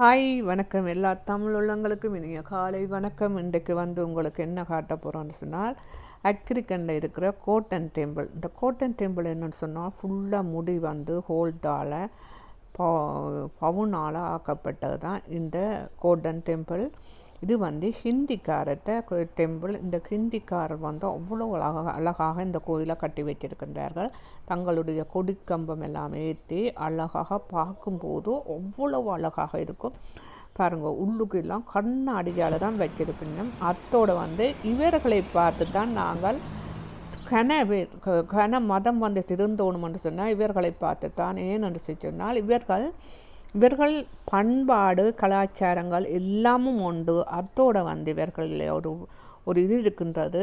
Hi வணக்கம். எல்லா தமிழ் உள்ளங்களுக்கும் இனிய காலை வணக்கம். இன்றைக்கு வந்து உங்களுக்கு என்ன காட்ட போகிறோம்னு சொன்னால் அக்ரிகனில் இருக்கிற கோட்டன் டெம்பிள். இந்த கோட்டன் டெம்பிள் என்னென்னு சொன்னால் ஃபுல்லாக முடி வந்து ஹோல்டால் ப பவுனால் ஆக்கப்பட்டது தான் இந்த கோட்டன் டெம்பிள். இது வந்து ஹிந்திக்காரர்கிட்ட டெம்பிள் இந்த ஹிந்திக்காரர் வந்து அவ்வளோ அழகாக அழகாக இந்த கோயிலை கட்டி வச்சிருக்கின்றார்கள் தங்களுடைய கொடிக்கம்பம் எல்லாம் ஏற்றி அழகாக பார்க்கும்போது அவ்வளவு அழகாக இருக்கும். பாருங்கள் உள்ளுக்கு எல்லாம் கண்ணாடியால் தான் வச்சிருப்பீங்க அத்தோடு வந்து இவர்களை பார்த்து தான் நாங்கள் கன க- கன மதம் வந்து திருந்தோணும்னு சொன்னால் இவர்களை பார்த்து தான் ஏன் என்று சொன்னால் இவர்கள் இவர்கள் பண்பாடு கலாச்சாரங்கள் எல்லாமும் உண்டு. அத்தோடு வந்து இவர்கள் ஒரு ஒரு இது இருக்கின்றது.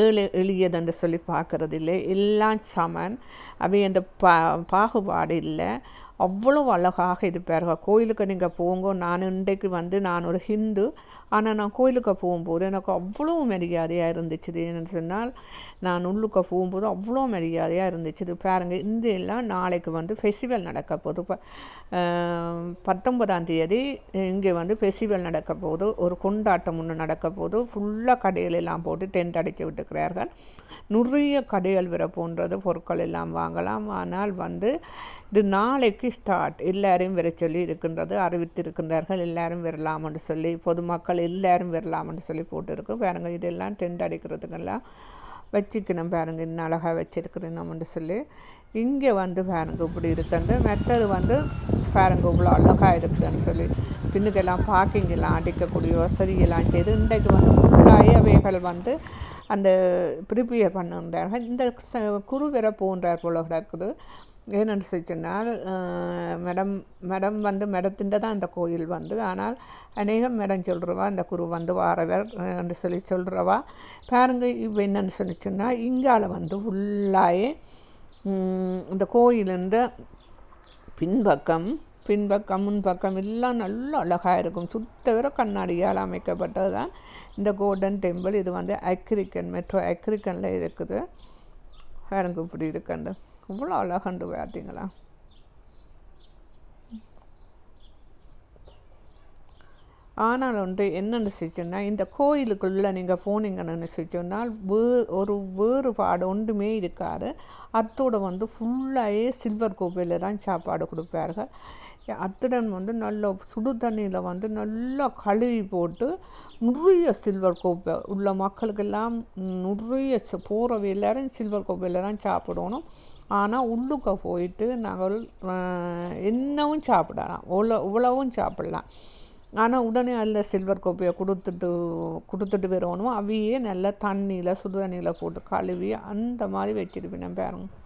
ஏழு எளியதென்று சொல்லி பார்க்கறது இல்லை எல்லாம் சமன். அவை அந்த பா பாகுபாடு இல்லை. அவ்வளோ அழகாக இருப்பார்கள் கோயிலுக்கு நீங்கள் போங்க. நான் இன்றைக்கு வந்து நான் ஒரு ஹிந்து. ஆனால் நான் கோயிலுக்கு போகும்போது எனக்கு அவ்வளோ மரியாதையாக இருந்துச்சு. என்னென்னு சொன்னால் நான் உள்ளுக்க போகும்போது அவ்வளோ மரியாதையாக இருந்துச்சு. பாருங்கள் இந்த எல்லாம் நாளைக்கு வந்து ஃபெஸ்டிவல் நடக்க போகுது இப்போ பத்தொன்பதாம் தேதி இங்கே வந்து ஃபெஸ்டிவல் நடக்க போது ஒரு கொண்டாட்டம் ஒன்று நடக்க போது ஃபுல்லாக கடைகள் எல்லாம் போட்டு டென்ட் அடித்து விட்டுக்கிறார்கள். நிறைய கடைகள் வர போன்றது பொருட்கள் எல்லாம் வாங்கலாம். ஆனால் வந்து இது நாளைக்கு ஸ்டார்ட் எல்லாரையும் வர சொல்லி இருக்கின்றது அறிவித்திருக்கின்றார்கள் எல்லாரும் வரலாம்னு சொல்லி பொதுமக்கள் எல்லாரும் வரலாம்னு சொல்லி போட்டிருக்கு. பாருங்க இதெல்லாம் டென்ட் அடிக்கிறதுக்கெல்லாம் வச்சுக்கணும் பாருங்க இன்னும் அழகாக வச்சிருக்கிறோம்னு சொல்லி. இங்கே வந்து பாருங்க இப்படி இருக்குண்டு மெத்தது வந்து பாருங்க இவ்வளோ அழகாக இருக்குதுன்னு சொல்லி. பின்னுக்கெல்லாம் பார்க்கிங்கெல்லாம் அடிக்கக்கூடிய வசதியெல்லாம் செய்து இன்றைக்கு வந்து ஃபுல்லாகி அவைகள் வந்து அந்த ப்ரிப்பேர் பண்ணுன்றார்கள் இந்த ச- குருவிர போன்றார் போல கிடக்குது. ஏன்னு சொன்னால் மேடம் மேடம் வந்து மேடத்தின் தான் அந்த கோயில் வந்து. ஆனால் அநேகம் மேடம் சொல்கிறவா இந்த குரு வந்து வாரவர் என்று சொல்லி சொல்கிறவா பாருங்க இப்போ என்னன்னு சொல்லி சொன்னால் இங்கால வந்து ஃபுல்லாயே இந்த கோயிலிருந்து பின்பக்கம் பின்பக்கம் முன்பக்கம் எல்லாம் நல்ல அழகாக இருக்கும். சுத்தவர கண்ணாடியால் அமைக்கப்பட்டது தான் இந்த கோல்டன் டெம்பிள் இது வந்து அக்ரிக்கன் மெட்ரோ அக்ரிக்கனில் இருக்குது. எனக்கு இப்படி இருக்கண்டு. இவ்வளோ அழகண்டு பார்த்தீங்களா? ஆனால் ஒன்று என்னென்னு சொன்னால் இந்த கோயிலுக்குள்ளே நீங்கள் போனீங்கன்னு சொன்னால் வே ஒரு வேறுபாடு ஒன்றுமே இருக்காது. அத்தோட வந்து ஃபுல்லாகவே சில்வர் கோப்பையில் தான் சாப்பாடு கொடுப்பார்கள். அத்துடன் வந்து நல்ல சுடு தண்ணியில் வந்து நல்லா கழுவி போட்டு நிறைய சில்வர் கோப்பை உள்ள மக்களுக்கெல்லாம் நிறைய போகிறவ எல்லாரும் சில்வர் கோப்பையில் தான் சாப்பிடணும். ஆனால் உள்ளுக்க போயிட்டு நாங்கள் என்னவும் சாப்பிடலாம். இவ்வளோ இவ்வளவும் சாப்பிடலாம். ஆனால் உடனே அதில் சில்வர் கோப்பையை கொடுத்துட்டு கொடுத்துட்டு வரணும் அவையே நல்லா தண்ணியில் சுடு தண்ணியில் போட்டு கழுவி அந்த மாதிரி வச்சுருப்பேன் பாருங்கள்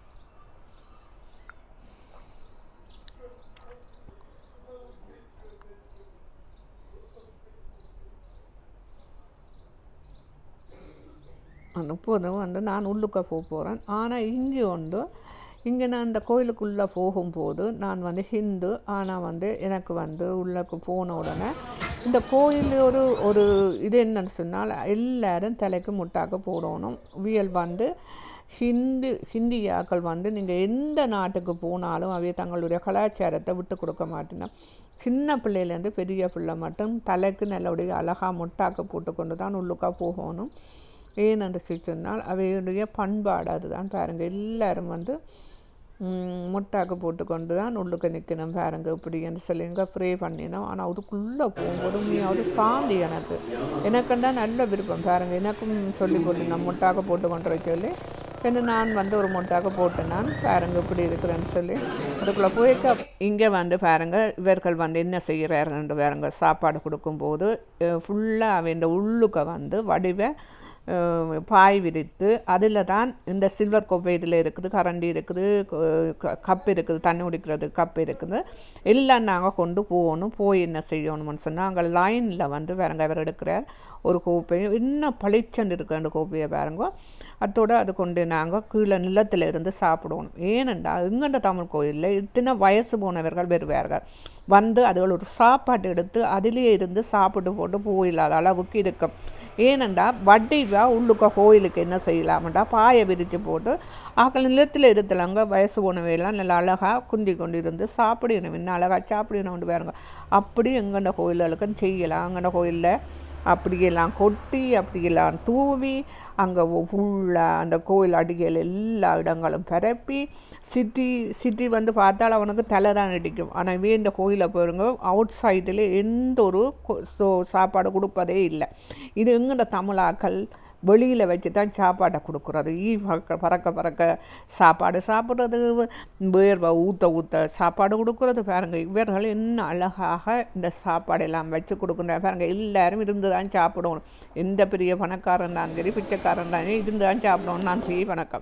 முப்பதும் வந்து நான் உள்ளுக்க போக போகிறேன் ஆனால் இங்கே உண்டு. இங்கே நான் இந்த கோயிலுக்குள்ளே போகும்போது நான் வந்து ஹிந்து. ஆனால் வந்து எனக்கு வந்து உள்ளக்கு போன உடனே இந்த கோயில் ஒரு ஒரு இது என்னன்னு சொன்னால் எல்லோரும் தலைக்கு முட்டாக்க போடணும். வியல் வந்து ஹிந்து ஹிந்தியாக்கள் வந்து நீங்கள் எந்த நாட்டுக்கு போனாலும் அவை தங்களுடைய கலாச்சாரத்தை விட்டு கொடுக்க மாட்டேங்க சின்ன பிள்ளையிலேருந்து பெரிய பிள்ளை மட்டும் தலைக்கு நல்லபடியாக அழகாக முட்டாக்க போட்டு கொண்டு தான் உள்ளுக்கா போகணும். ஏனென்று சொல்லி சொன்னால் அவையுடைய பண்பாடு அதுதான். பாருங்கள் எல்லாரும் வந்து முட்டாக்கு போட்டுக்கொண்டு தான் உள்ளுக்கு நிற்கணும். பாருங்க இப்படின்னு சொல்லிங்க ப்ரே பண்ணினோம். ஆனால் அதுக்குள்ளே போகும்போது உண்மையாவது சாந்தி எனக்கு. எனக்குண்டா நல்ல விருப்பம். பாருங்க எனக்கும் சொல்லி போட்டு முட்டாக்கு முட்டாக்க போட்டு கொண்டு வர சொல்லி என்ன நான் வந்து ஒரு முட்டாக்க போட்டு நான் பாருங்க இப்படி இருக்கிறேன்னு சொல்லி அதுக்குள்ளே போயிட்டு இங்கே வந்து பாருங்க இவர்கள் வந்து என்ன செய்கிறாருன்னு பாருங்க சாப்பாடு கொடுக்கும்போது ஃபுல்லாக அவன் இந்த உள்ளுக்க வந்து வடிவை பாய் விரித்து அதில் தான் இந்த சில்வர் கோப்பை இதில் இருக்குது கரண்டி இருக்குது கப் இருக்குது தண்ணி குடிக்கிறது கப் இருக்குது. எல்லாம் நாங்கள் கொண்டு போகணும் போய் என்ன செய்யணும்னு சொன்னால் அங்கே லைனில் வந்து வேறங்க வேறு எடுக்கிறார். ஒரு கோப்பையும் இன்னும் பளிச்சண்டு இருக்கு அந்த கோப்பையை பாருங்க. அதோடு அது கொண்டு நாங்கள் கீழே நிலத்தில் இருந்து சாப்பிடுவோம் ஏனெண்டா எங்கண்ட தமிழ் கோயிலில் இத்தனை வயசு போனவர்கள் வருவார்கள். வந்து அதுகள் ஒரு சாப்பாடு எடுத்து அதிலே இருந்து சாப்பிட்டு போட்டு போயில்லாத அளவுக்கு இருக்கும். ஏனெண்டா வட்டிவா உள்ளுக்க கோயிலுக்கு என்ன செய்யலாமண்டா பாயை விரித்து போட்டு ஆக்கள் நிலத்தில் இருத்தலாங்க. வயசு போனவையெல்லாம் நல்லா அழகாக குந்தி கொண்டு இருந்து சாப்பிடணும் இன்னும் அழகாக சாப்பிடணும் பாருங்க. அப்படி எங்கண்ட கோயில்களுக்கும் செய்யலாம். அங்கண்ட கோயிலில் அப்படியெல்லாம் கொட்டி அப்படியெல்லாம் தூவி அங்கே ஃபுல்லாக அந்த கோயில் அடிகள் எல்லா இடங்களும் பரப்பி சிட்டி சிட்டி வந்து பார்த்தால் அவனுக்கு தலை தான் அடிக்கும். ஆனால் இவே இந்த கோயிலை போயிருங்க அவுட் சைடில் எந்த ஒரு சாப்பாடு கொடுப்பதே இல்லை. இது எங்கட தமிழாக்கள் வெளியில் வச்சு தான் சாப்பாட்டை கொடுக்குறது. ஈ பறக்க பறக்க பறக்க சாப்பாடு சாப்பிட்றது வேர்வை ஊற்ற ஊற்ற சாப்பாடு கொடுக்குறது. பாருங்கள் இவர்கள் இன்னும் அழகாக இந்த சாப்பாடெல்லாம் வச்சு கொடுக்குறாங்க பாருங்கள் எல்லாரும் இருந்து தான் சாப்பிடணும். எந்த பெரிய பணக்காரன் தான் சரி பிச்சைக்காரன் தான் இருந்து தான் சாப்பிடணும். நன்றி வணக்கம்.